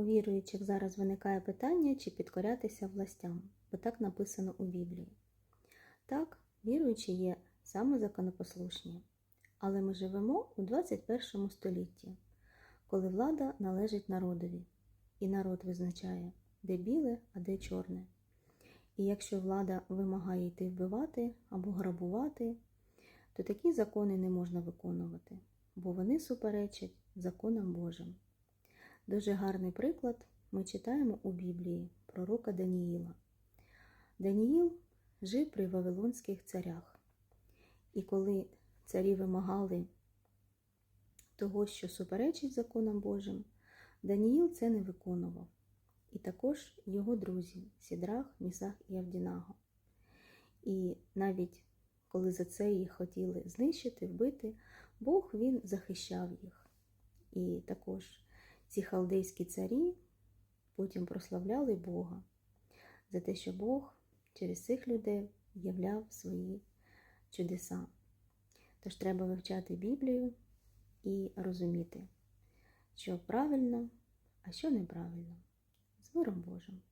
у віруючих зараз виникає питання, чи підкорятися властям, бо так написано у Біблії. Так, віруючі є самозаконопослушні, але ми живемо у 21 столітті, коли влада належить народові, і народ визначає, де біле, а де чорне. І якщо влада вимагає йти вбивати або грабувати, то такі закони не можна виконувати, бо вони суперечать законам Божим. Дуже гарний приклад ми читаємо у Біблії пророка Даніїла. Даніїл жив при Вавилонських царях. І коли царі вимагали того, що суперечить законам Божим, Даніїл це не виконував. І також його друзі Сідрах, Місах і Авдінаго. І навіть коли за це їх хотіли знищити, вбити, Бог він захищав їх. І також ці халдейські царі потім прославляли Бога за те, що Бог через цих людей являв свої чудеса. Тож треба вивчати Біблію і розуміти, що правильно, а що неправильно. З миром Божим!